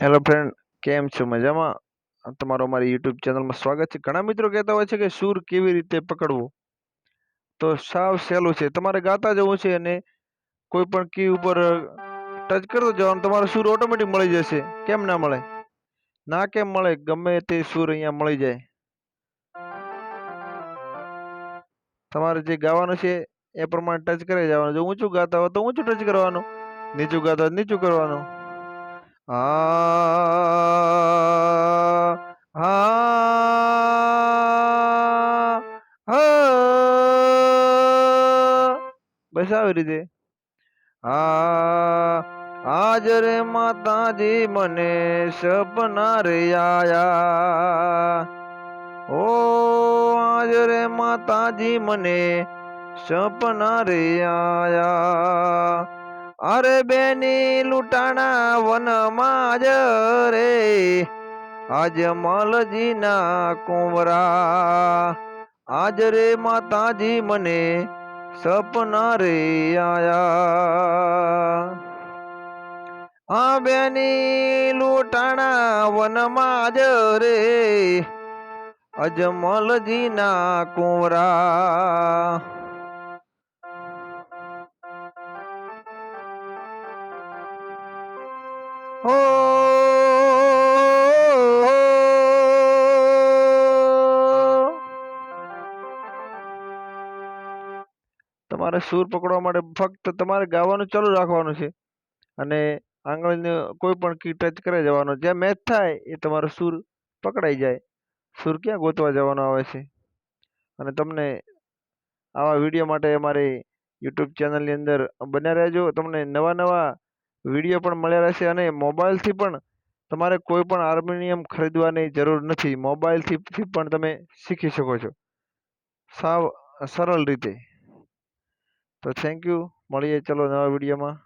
Hello friend કેમ છો? મજામાં? તમારો અમારી યુટ્યુબ ચેનલમાં સ્વાગત છે. ઘણા મિત્રો કહેતા હોય છે કે સૂર કેવી રીતે પકડવો? તો સાવ સહેલું છે. તમારે ગાતા જવું છે અને કોઈ પણ કી ઉપર ટચ કરતો જવાનું, તમારો સૂર ઓટોમેટિક મળી જશે. કેમ ના મળે? ના કેમ મળે? ગમે તે સૂર અહીંયા મળી જાય. તમારે જે ગાવાનું છે એ પ્રમાણે ટચ કરી જવાનું. જો ઊંચું ગાતા હોય તો ઊંચું ટચ કરવાનું, નીચું ગાતા હોય નીચું કરવાનું. આ બસ આવી રીતે. આ, આજ રે માતાજી મને સપના રે આયા. ઓ, આજ રે માતાજી મને સપના રે આયા. અરે બેની લૂંટાણા વનમાં જ રે. આજ મલજીના કુંવરા. આજ રે માતાજી મને સપના રે આયા. આ બેની લૂંટાણા વનમાં જ રે. અજમલજીના કુંવરા. તમારે સૂર પકડવા માટે ફક્ત તમારે ગાવાનું ચાલુ રાખવાનું છે. અને આંગળીને કોઈ પણ કી ટચ કરે જવાનો. જ્યાં મેચ થાય એ તમારો સૂર પકડાઈ જાય. સૂર ક્યાં ગોતવા જવાનો આવે છે? અને તમને આવા વીડિયો માટે અમારી યુટ્યુબ ચેનલની અંદર બન્યા રહેજો. તમને નવા નવા વીડિયો પણ મળ્યા રહેશે અને મોબાઈલથી પણ તમારે કોઈ પણ હાર્મોનિયમ ખરીદવાની જરૂર નથી. મોબાઈલથી પણ તમે શીખી શકો છો. સાવ સરળ રીતે. તો થેન્ક યુ મળીએ. ચલો નવા વિડીયોમાં.